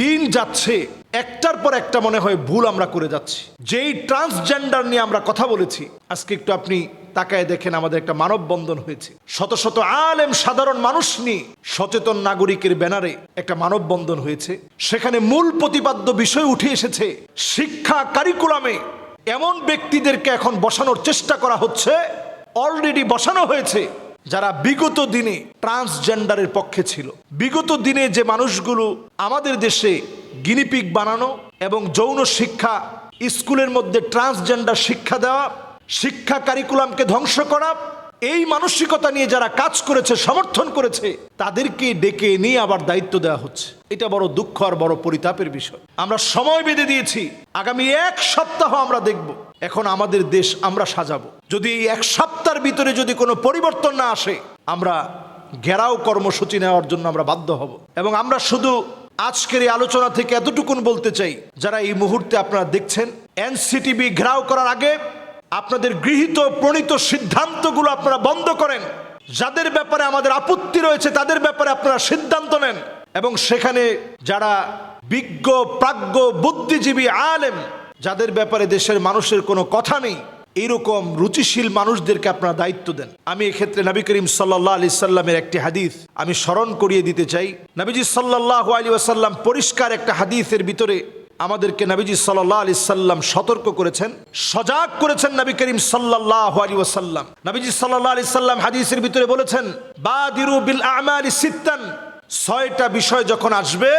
দিন যাচ্ছে, একটার পর একটা মনে হয় ভুল আমরা করে যাচ্ছি। যেই ট্রান্সজেন্ডার নিয়ে আমরা কথা বলেছি, আজকে একটু আপনি তাকায় দেখেন আমাদের একটা মানববন্ধন হয়েছে। শত শত আলেম সাধারণ মানুষ নিয়ে সচেতন নাগরিকের ব্যানারে একটা মানববন্ধন হয়েছে। সেখানে মূল প্রতিপাদ্য বিষয় উঠে এসেছে, শিক্ষা কারিকুলামে এমন ব্যক্তিদেরকে এখন বসানোর চেষ্টা করা হচ্ছে অলরেডি বসানো হয়েছে। যারা বিগত দিনে ট্রান্সজেন্ডারের পক্ষে ছিল, বিগত দিনে যে মানুষগুলো আমাদের দেশে গিনিপিক বানানো এবং যৌন শিক্ষা, স্কুলের মধ্যে ট্রান্সজেন্ডার শিক্ষা দেওয়া, শিক্ষা কারিকুলামকে ধ্বংস করা এই মানসিকতা নিয়ে যারা কাজ করেছে, সমর্থন করেছে, তাদেরকে ডেকে নিয়ে আবার দায়িত্ব দেওয়া হচ্ছে। এটা বড় দুঃখ আর বড় পরিতাপের বিষয়। আমরা সময় বেঁধে দিয়েছি। আগামী এক সপ্তাহ আমরা দেখব। এখন আমাদের দেশ আমরা সাজাবো। যদি এই এক সপ্তাহের ভিতরে যদি কোনো পরিবর্তন না আসে, আমরা ঘেরাও কর্মসূচি নেওয়ার জন্য আমরা বাধ্য হব। এবং আমরা শুধু আজকের এই আলোচনা থেকে এতটুকুন বলতে চাই, যারা এই মুহূর্তে আপনারা দেখছেন, এনসিটিভি ঘেরাও করার আগে আপনাদের গৃহীত প্রণীত সিদ্ধান্তগুলো আপনারা বন্ধ করেন। যাদের ব্যাপারে আমাদের আপত্তি রয়েছে, তাদের ব্যাপারে আপনারা সিদ্ধান্ত নেন। এবং সেখানে যারা বিজ্ঞ, প্রাজ্ঞ, বুদ্ধিজীবী, আলেম, যাদের ব্যাপারে দেশের মানুষের কোনো কথা নেই, এইরকম রুচিশীল মানুষদেরকে আপনারা দায়িত্ব দেন। আমি এক্ষেত্রে নবী করিম সাল্লাহ আলি সাল্লামের একটি হাদিস আমি স্মরণ করিয়ে দিতে চাই। নবীজি সাল্লাহ আলী ওয়াসাল্লাম পরিষ্কার একটা হাদিসের ভিতরে আমাদেরকে নবীজি সাল্লাহ আলি সাল্লাম সতর্ক করেছেন, সজাগ করেছেন নবী করিম সাল্লাহ আলী ওয়াসাল্লাম। নবীজি সাল্লাহ আলি সাল্লাম হাদিসের ভিতরে বলেছেন, বাদিরু বিল আমালি সিত্তান। ছয়টা বিষয় যখন আসবে,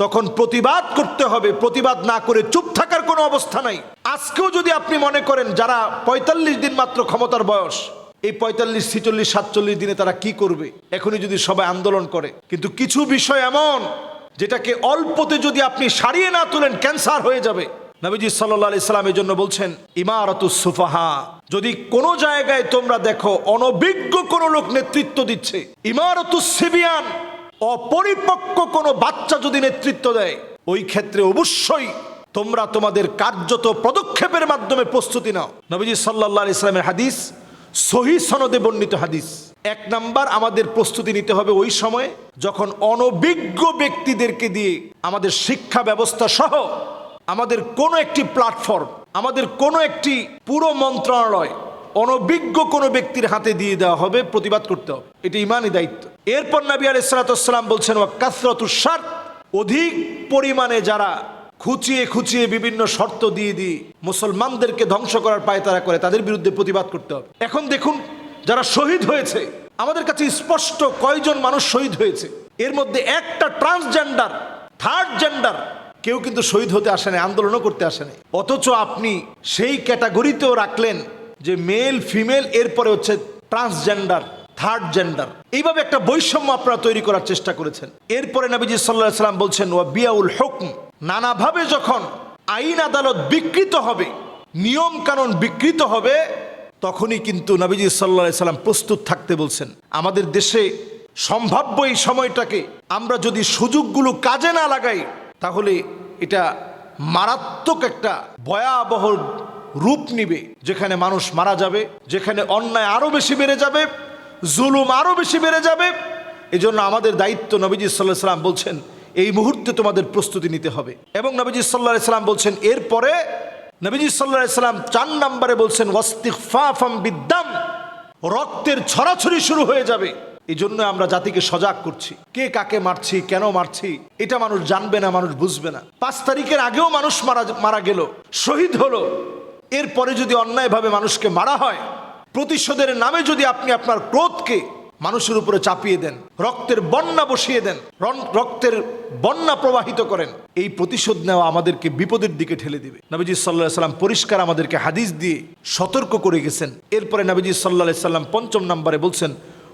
তখন প্রতিবাদ করতে হবে, প্রতিবাদ না করে চুপ থাকার কোনো অবস্থা নাই। আজকেও যদি আপনি মনে করেন যারা পঁয়তাল্লিশ দিন মাত্র ক্ষমতার বয়স, এই পঁয়তাল্লিশ, ছিচল্লিশ, সাতচল্লিশ দিনে তারা কি করবে? এখনই যদি সবাই আন্দোলন করে। কিন্তু কিছু বিষয় এমন যেটাকে অল্পতে যদি আপনি সারিয়ে না তোলেন, ক্যান্সার হয়ে যাবে। নবীজি সাল্লাহ ইসলাম এই জন্য বলছেন ইমারত সুফাহা, যদি কোনো জায়গায় তোমরা দেখো অনভিজ্ঞ কোনো লোক নেতৃত্ব দিচ্ছে ইমারত সিবিয়ান, অপরিপক্ক কোনো বাচ্চা যদি নেতৃত্ব দেয়, ওই ক্ষেত্রে অবশ্যই তোমরা তোমাদের কার্যত পদক্ষেপের মাধ্যমে প্রস্তুতি নাও। নবীজি সাল্লাহ ইসলামের হাদিস, সহি সনদে বর্ণিত হাদিস। এক নাম্বার আমাদের প্রস্তুতি নিতে হবে ওই সময়ে যখন অনভিজ্ঞ ব্যক্তিদেরকে দিয়ে আমাদের শিক্ষা ব্যবস্থা সহ আমাদের কোনো একটি প্ল্যাটফর্ম, আমাদের কোনো একটি পুরো মন্ত্রণালয় অনভিজ্ঞ কোনো ব্যক্তির হাতে দিয়ে দেওয়া হবে, প্রতিবাদ করতে হবে। এটি ইমানই দায়িত্ব। এরপর নবী আলি সালাতাম বলছেন ও কাসরতুসার অধিক পরিমাণে যারা খুচিয়ে খুচিয়ে বিভিন্ন শর্ত দিয়ে দিয়ে মুসলমানদেরকে ধ্বংস করার পায় তারা করে, তাদের বিরুদ্ধে প্রতিবাদ করতে হবে। এখন দেখুন যারা শহীদ হয়েছে, আমাদের কাছে স্পষ্ট কয়জন মানুষ শহীদ হয়েছে। এর মধ্যে একটা ট্রান্সজেন্ডার, থার্ড জেন্ডার, কেউ কিন্তু শহীদ হতে আসেনি, আন্দোলনও করতে আসেনি। অথচ আপনি সেই ক্যাটাগরিতেও রাখলেন যে মেল, ফিমেল, এরপরে হচ্ছে ট্রান্সজেন্ডার, থার্ড জেন্ডার। এইভাবে একটা বৈষম্য আপনারা তৈরি করার চেষ্টা করেছেন। এরপরে নবীজি সাল্লাহ সাল্লাম বলছেন, ওয়া বিয়াউল হুকম। নানাভাবে যখন আইন আদালত বিকৃত হবে, নিয়ম কানুন বিকৃত হবে তখনই কিন্তু নবীজি সাল্লাহ সাল্লাম প্রস্তুত থাকতে বলছেন, আমাদের দেশে সম্ভাব্য এই সময়টাকে আমরা যদি সুযোগগুলো কাজে না লাগাই, তাহলে এটা মারাত্মক একটা ভয়াবহ রূপ নিবে। যেখানে মানুষ মারা যাবে, যেখানে অন্যায় আরও বেশি বেড়ে যাবে, জুলুম আরও বেশি বেড়ে যাবে। এই জন্য আমাদের দায়িত্ব নবীজি সাল্লাহ সাল্লাম বলছেন, এই মুহূর্তে তোমাদের প্রস্তুতি নিতে হবে। এবং নবীজি সাল্লাহ সাল্লাম বলছেন, এরপরে নবীজি সাল্লাহ সাল্লাম চার নম্বরে বলছেন ওয়াস্তিফাফাম বিদ্যাম রক্তের ছড়াছড়ি শুরু হয়ে যাবে। এই জন্য আমরা জাতিকে সজাগ করছি। কে কাকে মারছি, কেন মারছি, এটা মানুষ জানবে না, মানুষ বুঝবে না। পাঁচ তারিখের আগেও মানুষ মারা মারা গেল, শহীদ হলো। এরপরে যদি অন্যায়ভাবে মানুষকে মারা হয়, প্রতিশোধের নামে যদি আপনি আপনার ক্রোধকে মানুষের উপরে চাপিয়ে দেন, রক্তের বন্যা বসিয়ে দেন রক্তের বন্যা প্রবাহিত করেন। এই প্রতিশোধ নেওয়া আমাদেরকে বিপদের দিকে ঠেলে দিবে। নবীজি সাল্লাহ সাল্লাম পরিষ্কার আমাদেরকে হাদিস দিয়ে সতর্ক করে গেছেন। এরপরে নবীজি সাল্লাহ সাল্লাম পঞ্চম নম্বরে বলছেন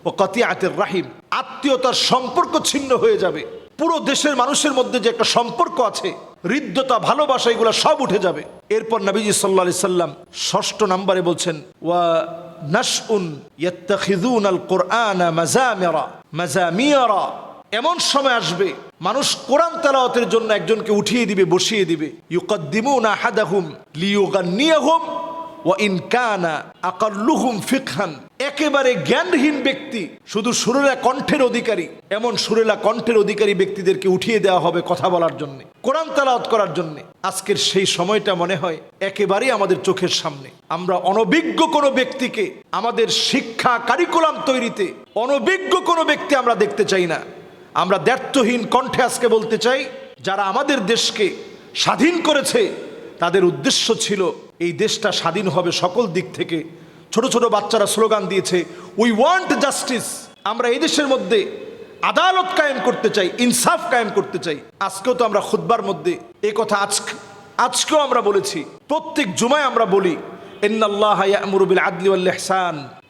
ও কতিয়াতের রাহিম আত্মীয়তার সম্পর্ক ছিন্ন হয়ে যাবে। পুরো দেশের মানুষের মধ্যে যে একটা সম্পর্ক আছে, হৃদ্যতা, ভালোবাসা, এগুলো সব উঠে যাবে। এরপর নবীজি সাল্লা সাল্লাম ষষ্ঠ নম্বরে বলছেন, ওয়া নাসউন ইয়াত্তাখিযুন আল কোরআন মাযামিরা। মাযামিরা এমন সময় আসবে, মানুষ কোরআন তেলাওয়াতের জন্য একজনকে উঠিয়ে দিবে, বসিয়ে দিবে। ইউকদ্দিমুনা আহাদাহুম লিয়ুগান্নিয়াহুম ও ইনকানা আকাল্লুহুম ফিকহান। একেবারে জ্ঞানহীন ব্যক্তি শুধু সুরেলা কণ্ঠের অধিকারী, এমন সুরেলা কণ্ঠের অধিকারী ব্যক্তিদেরকে উঠিয়ে দেওয়া হবে কথা বলার জন্য, কোরআন তালাওয়াত করার জন্য। আজকের সেই সময়টা মনে হয় একেবারেই আমাদের চোখের সামনে। আমরা অনভিজ্ঞ কোনো ব্যক্তিকে আমাদের শিক্ষা কারিকুলাম তৈরিতে অনভিজ্ঞ কোনো ব্যক্তি আমরা দেখতে চাই না। আমরা দ্ব্যর্থহীন কণ্ঠে আজকে বলতে চাই, যারা আমাদের দেশকে স্বাধীন করেছে, তাদের উদ্দেশ্য ছিল এই দেশটা স্বাধীন হবে সকল দিক থেকে। ছোট ছোট বাচ্চারা স্লোগান দিয়েছে উই ওয়ান্ট জাস্টিস আমরা এই দেশের মধ্যে আদালত কায়েম করতে চাই, ইনসাফ কায়েম করতে চাই। আজকেও তো আমরা খুদ্বার মধ্যে এই কথা আজকে, আজকেও আমরা বলেছি। প্রত্যেক জুমায় আমরা বলি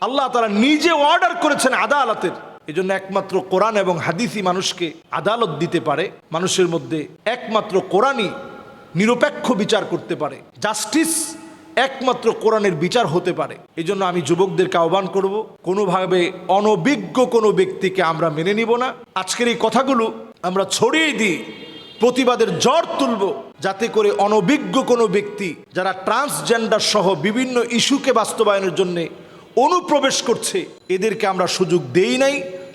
আল্লাহ তারা নিজে অর্ডার করেছেন আদালতের। এজন্য একমাত্র কোরআন এবং হাদিসই মানুষকে আদালত দিতে পারে। মানুষের মধ্যে একমাত্র কোরআনই নিরপেক্ষ বিচার করতে পারে। জাস্টিস একমাত্র কোরআনের বিচার হতে পারে। এই জন্য আমি যুবকদেরকে আহ্বান করব, কোনোভাবে অনভিজ্ঞ কোনো ব্যক্তিকে আমরা মেনে নিব না। আজকের এই কথাগুলো আমরা ছড়িয়ে দিই, প্রতিবাদের জ্বর তুলব, যাতে করে অনভিজ্ঞ কোনো ব্যক্তি যারা ট্রান্সজেন্ডার সহ বিভিন্ন ইস্যুকে বাস্তবায়নের জন্য অনুপ্রবেশ করছে, এদেরকে আমরা সুযোগ দেই নাই,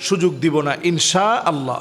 সুযোগ দিব না ইনশা আল্লাহ